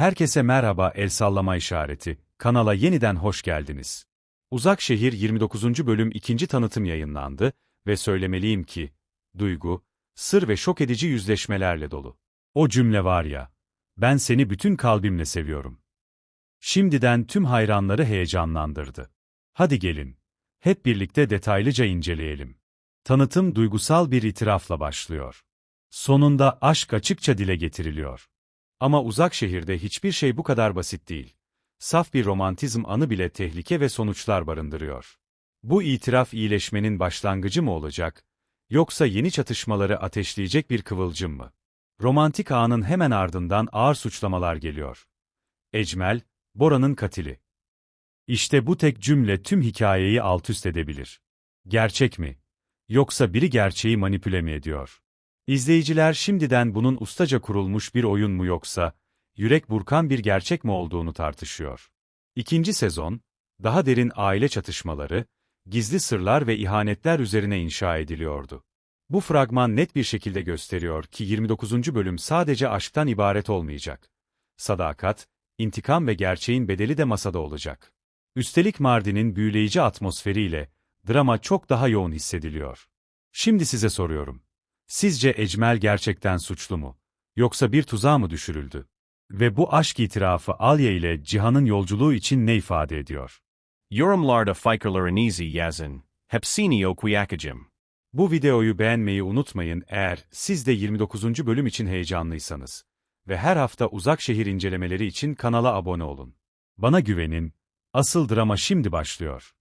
Herkese merhaba el sallama işareti. Kanala yeniden hoş geldiniz. Uzak Şehir 29. bölüm 2. tanıtım yayınlandı ve söylemeliyim ki, duygu, sır ve şok edici yüzleşmelerle dolu. O cümle var ya, ben seni bütün kalbimle seviyorum. Şimdiden tüm hayranları heyecanlandırdı. Hadi gelin, hep birlikte detaylıca inceleyelim. Tanıtım duygusal bir itirafla başlıyor. Sonunda aşk açıkça dile getiriliyor. Ama uzak şehirde hiçbir şey bu kadar basit değil. Saf bir romantizm anı bile tehlike ve sonuçlar barındırıyor. Bu itiraf iyileşmenin başlangıcı mı olacak, yoksa yeni çatışmaları ateşleyecek bir kıvılcım mı? Romantik ağının hemen ardından ağır suçlamalar geliyor. Ecmel, Bora'nın katili. İşte bu tek cümle tüm hikayeyi altüst edebilir. Gerçek mi? Yoksa biri gerçeği manipüle mi ediyor? İzleyiciler şimdiden bunun ustaca kurulmuş bir oyun mu yoksa, yürek burkan bir gerçek mi olduğunu tartışıyor. İkinci sezon, daha derin aile çatışmaları, gizli sırlar ve ihanetler üzerine inşa ediliyordu. Bu fragman net bir şekilde gösteriyor ki 29. bölüm sadece aşktan ibaret olmayacak. Sadakat, intikam ve gerçeğin bedeli de masada olacak. Üstelik Mardin'in büyüleyici atmosferiyle, drama çok daha yoğun hissediliyor. Şimdi size soruyorum. Sizce Ecmel gerçekten suçlu mu? Yoksa bir tuzağa mı düşürüldü? Ve bu aşk itirafı Alya ile Cihan'ın yolculuğu için ne ifade ediyor? Yorumlarda fikirlerinizi yazın. Hepsini okuyacağım. Bu videoyu beğenmeyi unutmayın eğer siz de 29. bölüm için heyecanlıysanız. Ve her hafta uzak şehir incelemeleri için kanala abone olun. Bana güvenin, asıl drama şimdi başlıyor.